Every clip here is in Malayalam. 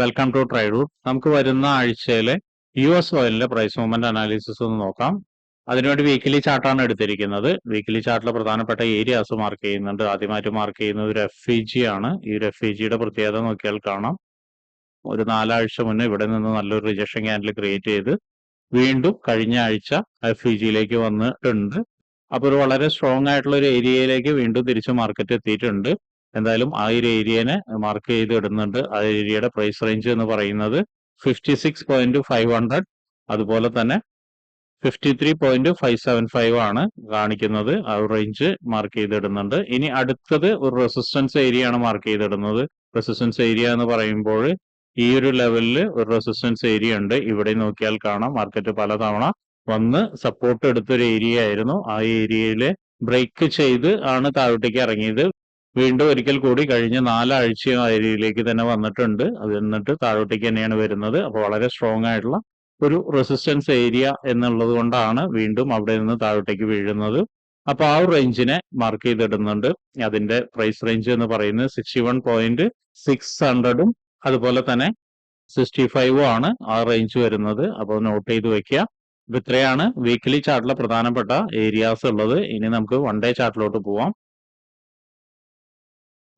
വെൽക്കം ടു ട്രൈഡ് നമുക്ക് വരുന്ന ആഴ്ചയിലെ യു എസ് ഓയിലിന്റെ പ്രൈസ് മൂവ്മെന്റ് അനാലിസിസ് ഒന്ന് നോക്കാം. അതിനുവേണ്ടി വീക്കിലി ചാർട്ടാണ് എടുത്തിരിക്കുന്നത്. വീക്കിലി ചാർട്ടിലെ പ്രധാനപ്പെട്ട ഏരിയാസ് മാർക്ക് ചെയ്യുന്നുണ്ട്. ആദ്യമായിട്ട് മാർക്ക് ചെയ്യുന്നത് ഒരു എഫ് ഇ ജി ആണ്. ഈ ഒരു എഫ് ഇ ജിയുടെ പ്രത്യേകത നോക്കിയാൽ കാണാം. ഒരു നാലാഴ്ച മുന്നേ ഇവിടെ നിന്ന് നല്ലൊരു റിജക്ഷൻ ക്യാൻഡിൽ ക്രിയേറ്റ് ചെയ്ത് വീണ്ടും കഴിഞ്ഞ ആഴ്ച എഫ് ഇ ജിയിലേക്ക് വന്നിട്ടുണ്ട്. അപ്പോൾ ഒരു വളരെ സ്ട്രോങ് ആയിട്ടുള്ള ഒരു ഏരിയയിലേക്ക് വീണ്ടും തിരിച്ച് മാർക്കറ്റ് എത്തിയിട്ടുണ്ട്. എന്തായാലും ആ ഒരു ഏരിയനെ മാർക്ക് ചെയ്ത് ഇടുന്നുണ്ട്. ആ ഏരിയയുടെ പ്രൈസ് റേഞ്ച് എന്ന് പറയുന്നത് fifty six point five hundred അതുപോലെ തന്നെ fifty three point five seven five ആണ് കാണിക്കുന്നത്. ആ റേഞ്ച് മാർക്ക് ചെയ്തിടുന്നുണ്ട് ഇനി അടുത്തത് ഒരു റെസിസ്റ്റൻസ് ഏരിയ ആണ് മാർക്ക് ചെയ്തിടുന്നത് റെസിസ്റ്റൻസ് ഏരിയ എന്ന് പറയുമ്പോൾ ഈ ഒരു ലെവലിൽ ഒരു റെസിസ്റ്റൻസ് ഏരിയ ഉണ്ട്. ഇവിടെ നോക്കിയാൽ കാണാം. മാർക്കറ്റ് പലതവണ വന്ന് സപ്പോർട്ട് എടുത്തൊരു ഏരിയ ആയിരുന്നു. ആ ഏരിയയിൽ ബ്രേക്ക് ചെയ്ത് ആണ് താഴോട്ടേക്ക് ഇറങ്ങിയത്. വീണ്ടും ഒരിക്കൽ കൂടി കഴിഞ്ഞ നാലാഴ്ചയും ഏരിയയിലേക്ക് തന്നെ വന്നിട്ടുണ്ട്. അത് എന്നിട്ട് താഴോട്ടേക്ക് തന്നെയാണ് വരുന്നത്. അപ്പോൾ വളരെ സ്ട്രോങ് ആയിട്ടുള്ള ഒരു റെസിസ്റ്റൻസ് ഏരിയ എന്നുള്ളത് കൊണ്ടാണ് വീണ്ടും അവിടെ നിന്ന് താഴോട്ടേക്ക് വീഴുന്നത്. അപ്പൊ ആ റേഞ്ചിനെ മാർക്ക് ചെയ്തിടുന്നുണ്ട്. അതിന്റെ പ്രൈസ് റേഞ്ച് എന്ന് പറയുന്നത് സിക്സ്റ്റി വൺ പോയിന്റ് സിക്സ് ഹൺഡ്രഡും അതുപോലെ തന്നെ സിക്സ്റ്റി ഫൈവും ആണ് ആ റേഞ്ച് വരുന്നത്. അപ്പോൾ നോട്ട് ചെയ്ത് വെക്കുക. അപ്പൊ ഇത്രയാണ് വീക്കിലി ചാർട്ടിലെ പ്രധാനപ്പെട്ട ഏരിയാസ് ഉള്ളത്. ഇനി നമുക്ക് വൺ ഡേ ചാർട്ടിലോട്ട് പോവാം.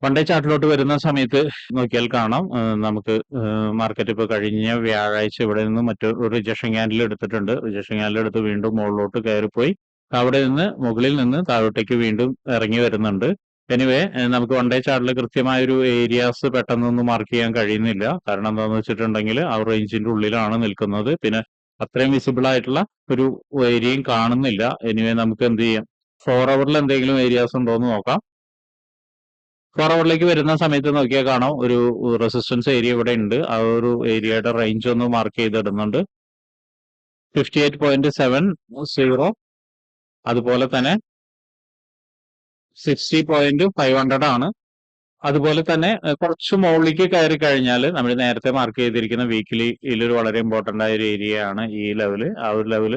ഡേ ചാർട്ടിലോട്ട് വരുന്ന സമയത്ത് നോക്കിയാൽ കാണാം. നമുക്ക് മാർക്കറ്റ് ഇപ്പോൾ കഴിഞ്ഞ വ്യാഴാഴ്ച ഇവിടെ നിന്ന് മറ്റൊരു റിജക്ഷൻ ക്യാൻഡിൽ എടുത്തിട്ടുണ്ട്. റിജക്ഷൻ ക്യാൻഡിൽ എടുത്ത് വീണ്ടും മുകളിലോട്ട് കയറിപ്പോയി. അവിടെ നിന്ന് മുകളിൽ നിന്ന് താഴോട്ടേക്ക് വീണ്ടും ഇറങ്ങി വരുന്നുണ്ട്. എനിവേ നമുക്ക് വൺ ഡേ ചാർട്ടിൽ കൃത്യമായ ഒരു ഏരിയാസ് പെട്ടെന്നൊന്നും മാർക്ക് ചെയ്യാൻ കഴിയുന്നില്ല. കാരണം എന്താണെന്ന് വെച്ചിട്ടുണ്ടെങ്കിൽ ആ റേഞ്ചിന്റെ ഉള്ളിലാണ് നിൽക്കുന്നത്. പിന്നെ അത്രയും വിസിബിൾ ആയിട്ടുള്ള ഒരു ഏരിയയും കാണുന്നില്ല. എനിവേ നമുക്ക് എന്ത് ചെയ്യാം? ഫോർ അവറിൽ എന്തെങ്കിലും ഏരിയാസ് ഉണ്ടോ എന്ന് നോക്കാം. ഫോർ അവറിലേക്ക് വരുന്ന സമയത്ത് നോക്കിയാൽ കാണാം. ഒരു റെസിസ്റ്റൻസ് ഏരിയ ഇവിടെ ഉണ്ട്. ആ ഒരു ഏരിയയുടെ റേഞ്ച് ഒന്ന് mark ചെയ്തിടുന്നുണ്ട്. Fifty eight point seven zero അതുപോലെ തന്നെ സിക്സ്റ്റി പോയിന്റ് ഫൈവ് ഹൺഡ്രഡ് ആണ്. അതുപോലെ തന്നെ കുറച്ച് മുകളിലേക്ക് കയറി കഴിഞ്ഞാൽ നമ്മൾ നേരത്തെ മാർക്ക് ചെയ്തിരിക്കുന്ന വീക്കിലിയിൽ ഒരു വളരെ ഇമ്പോർട്ടന്റ് ആയ ഒരു ഏരിയ ആണ് ഈ ലെവൽ ആ ഒരു ലെവൽ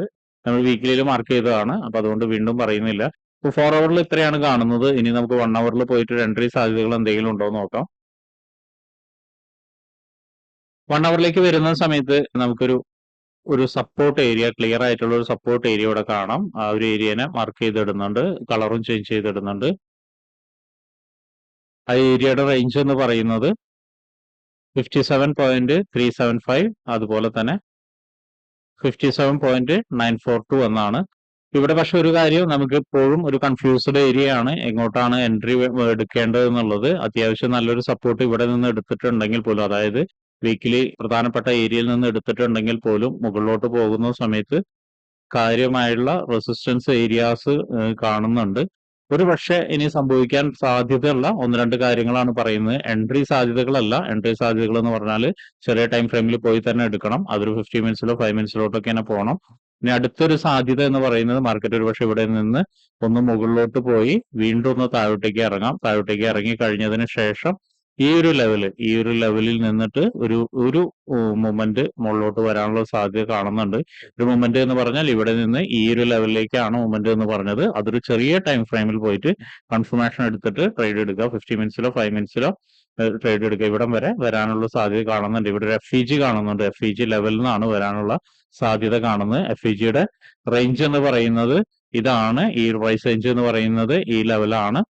നമ്മൾ വീക്കിലിയിൽ മാർക്ക് ചെയ്തതാണ്. അപ്പൊ അതുകൊണ്ട് വീണ്ടും പറയുന്നില്ല. ഇപ്പൊ ഫോർ അവറിൽ ഇത്രയാണ് കാണുന്നത്. ഇനി നമുക്ക് വൺ അവറിൽ പോയിട്ട് ഒരു എൻട്രി സാധ്യതകൾ എന്തെങ്കിലും ഉണ്ടോ എന്ന് നോക്കാം. വൺ അവറിലേക്ക് വരുന്ന സമയത്ത് നമുക്കൊരു ഒരു സപ്പോർട്ട് ഏരിയ ക്ലിയർ ആയിട്ടുള്ള ഒരു സപ്പോർട്ട് ഏരിയ ഇവിടെ കാണാം. ആ ഒരു ഏരിയനെ മാർക്ക് ചെയ്തിടുന്നുണ്ട്. കളറും ചേഞ്ച് ചെയ്തിടുന്നുണ്ട്. ആ ഏരിയയുടെ റേഞ്ച് എന്ന് പറയുന്നത് ഫിഫ്റ്റി സെവൻ അതുപോലെ തന്നെ ഫിഫ്റ്റി എന്നാണ്. ഇവിടെ പക്ഷെ ഒരു കാര്യം നമുക്ക് ഇപ്പോഴും ഒരു കൺഫ്യൂസ്ഡ് ഏരിയ ആണ്. എങ്ങോട്ടാണ് എൻട്രി എടുക്കേണ്ടത് എന്നുള്ളത് അത്യാവശ്യം നല്ലൊരു സപ്പോർട്ട് ഇവിടെ നിന്ന് എടുത്തിട്ടുണ്ടെങ്കിൽ പോലും അതായത് വീക്കിലി പ്രധാനപ്പെട്ട ഏരിയയിൽ നിന്ന് എടുത്തിട്ടുണ്ടെങ്കിൽ പോലും മുകളിലോട്ട് പോകുന്ന സമയത്ത് കാര്യമായുള്ള റെസിസ്റ്റൻസ് ഏരിയാസ് കാണുന്നുണ്ട്. ഒരു പക്ഷേ ഇനി സംഭവിക്കാൻ സാധ്യതയുള്ള ഒന്ന് രണ്ട് കാര്യങ്ങളാണ് പറയുന്നത്. എൻട്രി സാധ്യതകളല്ല. എൻട്രി സാധ്യതകൾ എന്ന് പറഞ്ഞാൽ ചെറിയ ടൈം ഫ്രെയിമിൽ പോയി തന്നെ എടുക്കണം. അതൊരു ഫിഫ്റ്റി മിനിറ്റ്സിലോ ഫൈവ് മിനിറ്റ്സിലോട്ടൊക്കെ തന്നെ പോകണം ഇനി അടുത്തൊരു സാധ്യത എന്ന് പറയുന്നത് മാർക്കറ്റ് ഒരു പക്ഷേ ഇവിടെ നിന്ന് ഒന്ന് മുകളിലോട്ട് പോയി വീണ്ടും ഒന്ന് താഴോട്ടേക്ക് ഇറങ്ങാം. താഴോട്ടേക്ക് ഇറങ്ങി കഴിഞ്ഞതിന് ശേഷം ഈ ഒരു ലെവൽ ഈ ഒരു ലെവലിൽ നിന്നിട്ട് ഒരു ഒരു മൊമെന്റ് മുകളിലോട്ട് വരാനുള്ള സാധ്യത കാണുന്നുണ്ട്. ഒരു മൊമെന്റ് എന്ന് പറഞ്ഞാൽ ഇവിടെ നിന്ന് ഈ ഒരു ലെവലിലേക്കാണ് മൊമെന്റ് എന്ന് പറഞ്ഞത്. അതൊരു ചെറിയ ടൈം ഫ്രെയിമിൽ പോയിട്ട് കൺഫർമേഷൻ എടുത്തിട്ട് ട്രേഡ് എടുക്കുക. ഫിഫ്റ്റി മിനിറ്റ്സിലോ ഫൈവ് മിനിറ്റ്സിലോ ട്രേഡ് എടുക്കുക ഇവിടം വരെ വരാനുള്ള സാധ്യത കാണുന്നുണ്ട്. ഇവിടെ ഒരു എഫ് ഇ ജി കാണുന്നുണ്ട്. എഫ് ഇ ജി ലെവലിൽ നിന്നാണ് വരാനുള്ള സാധ്യത കാണുന്നത്. എഫ് ഇ ജിയുടെ റേഞ്ച് എന്ന് പറയുന്നത് ഇതാണ്. ഈ പ്രൈസ് റേഞ്ച് എന്ന് പറയുന്നത് ഈ ലെവലാണ്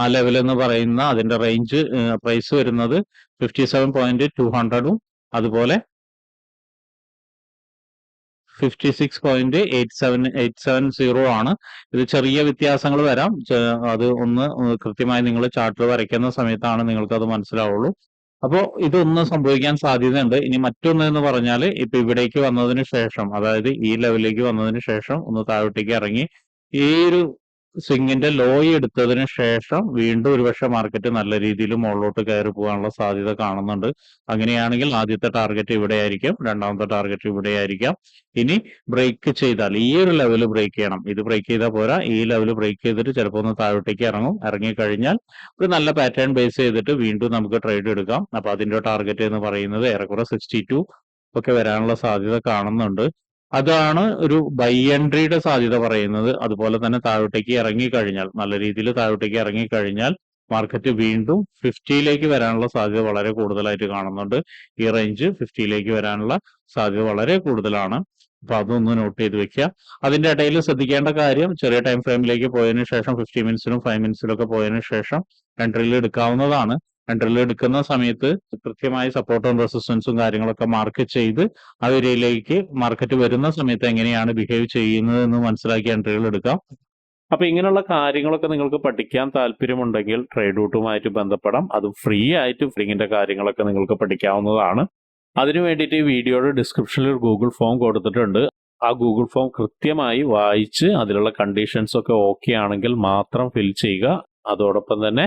ആ ലെവൽ എന്ന് പറയുന്ന അതിന്റെ റേഞ്ച് പ്രൈസ് വരുന്നത് ഫിഫ്റ്റി സെവൻ പോയിന്റ് ടു ഹൺഡ്രഡും അതുപോലെ fifty six point eight seven eight seven zero ആണ്. ഇത് ചെറിയ വ്യത്യാസങ്ങൾ വരാം. അത് ഒന്ന് കൃത്യമായി നിങ്ങൾ ചാർട്ടിൽ വരയ്ക്കുന്ന സമയത്താണ് നിങ്ങൾക്ക് അത് മനസ്സിലാവുള്ളൂ. അപ്പോൾ ഇതൊന്ന് സംഭവിക്കാൻ സാധ്യതയുണ്ട്. ഇനി മറ്റൊന്ന് എന്ന് പറഞ്ഞാൽ ഇപ്പൊ ഇവിടേക്ക് വന്നതിന് ശേഷം അതായത് ഈ ലെവലിലേക്ക് വന്നതിന് ശേഷം ഒന്ന് താഴോട്ടേക്ക് ഇറങ്ങി ഈ ഒരു സ്വിങ്ങിന്റെ ലോയി എടുത്തതിന് ശേഷം വീണ്ടും ഒരുപക്ഷെ മാർക്കറ്റ് നല്ല രീതിയിൽ മുകളിലോട്ട് കയറി പോകാനുള്ള സാധ്യത കാണുന്നുണ്ട്. അങ്ങനെയാണെങ്കിൽ ആദ്യത്തെ ടാർഗറ്റ് ഇവിടെ ആയിരിക്കും രണ്ടാമത്തെ ടാർഗറ്റ് ഇവിടെ ആയിരിക്കാം ഇനി ബ്രേക്ക് ചെയ്താൽ ഈ ഒരു ലെവൽ ബ്രേക്ക് ചെയ്യണം. ഇത് ബ്രേക്ക് ചെയ്താൽ പോരാ. ഈ ലെവൽ ബ്രേക്ക് ചെയ്തിട്ട് ചിലപ്പോൾ ഒന്ന് താഴോട്ടേക്ക് ഇറങ്ങും. ഇറങ്ങിക്കഴിഞ്ഞാൽ ഒരു നല്ല പാറ്റേൺ ബേസ് ചെയ്തിട്ട് വീണ്ടും നമുക്ക് ട്രേഡ് എടുക്കാം. അപ്പൊ അതിന്റെ ടാർഗറ്റ് എന്ന് പറയുന്നത് ഏറെക്കുറെ സിക്സ്റ്റി ഒക്കെ വരാനുള്ള സാധ്യത കാണുന്നുണ്ട്. അതാണ് ഒരു ബൈ എൻട്രിയുടെ സാധ്യത പറയുന്നത്. അതുപോലെ തന്നെ താഴോട്ടേക്ക് ഇറങ്ങിക്കഴിഞ്ഞാൽ നല്ല രീതിയിൽ താഴോട്ടേക്ക് ഇറങ്ങിക്കഴിഞ്ഞാൽ മാർക്കറ്റ് വീണ്ടും ഫിഫ്റ്റിയിലേക്ക് വരാനുള്ള സാധ്യത വളരെ കൂടുതലായിട്ട് കാണുന്നുണ്ട്. ഈ റേഞ്ച് ഫിഫ്റ്റിയിലേക്ക് വരാനുള്ള സാധ്യത വളരെ കൂടുതലാണ്. അപ്പൊ അതൊന്ന് നോട്ട് ചെയ്ത് വെക്കുക. അതിന്റെ ഇടയിൽ ശ്രദ്ധിക്കേണ്ട കാര്യം ചെറിയ ടൈം ഫ്രെയിമിലേക്ക് പോയതിനു ശേഷം ഫിഫ്റ്റി മിനിറ്റ്സിലും ഫൈവ് മിനിറ്റ്സിലും ഒക്കെ പോയതിനു ശേഷം എൻട്രിയിൽ എടുക്കാവുന്നതാണ്. എൻട്രിയിൽ എടുക്കുന്ന സമയത്ത് കൃത്യമായി സപ്പോർട്ടും റെസിസ്റ്റൻസും കാര്യങ്ങളൊക്കെ മാർക്ക് ചെയ്ത് ആ ഏരിയയിലേക്ക് മാർക്കറ്റ് വരുന്ന സമയത്ത് എങ്ങനെയാണ് ബിഹേവ് ചെയ്യുന്നത് എന്ന് മനസ്സിലാക്കി എൻട്രികൾ എടുക്കാം. അപ്പൊ ഇങ്ങനെയുള്ള കാര്യങ്ങളൊക്കെ നിങ്ങൾക്ക് പഠിക്കാൻ താല്പര്യമുണ്ടെങ്കിൽ ട്രേഡ് റൂട്ടുമായിട്ട് ബന്ധപ്പെടാം. അത് ഫ്രീ ആയിട്ട് ഫ്രീങ്ങിന്റെ കാര്യങ്ങളൊക്കെ നിങ്ങൾക്ക് പഠിക്കാവുന്നതാണ്. അതിനു വേണ്ടിയിട്ട് ഈ വീഡിയോയുടെ ഡിസ്ക്രിപ്ഷനിൽ ഒരു ഗൂഗിൾ ഫോം കൊടുത്തിട്ടുണ്ട്. ആ ഗൂഗിൾ ഫോം കൃത്യമായി വായിച്ച് അതിലുള്ള കണ്ടീഷൻസ് ഒക്കെ ഓക്കെ ആണെങ്കിൽ മാത്രം ഫിൽ ചെയ്യുക. അതോടൊപ്പം തന്നെ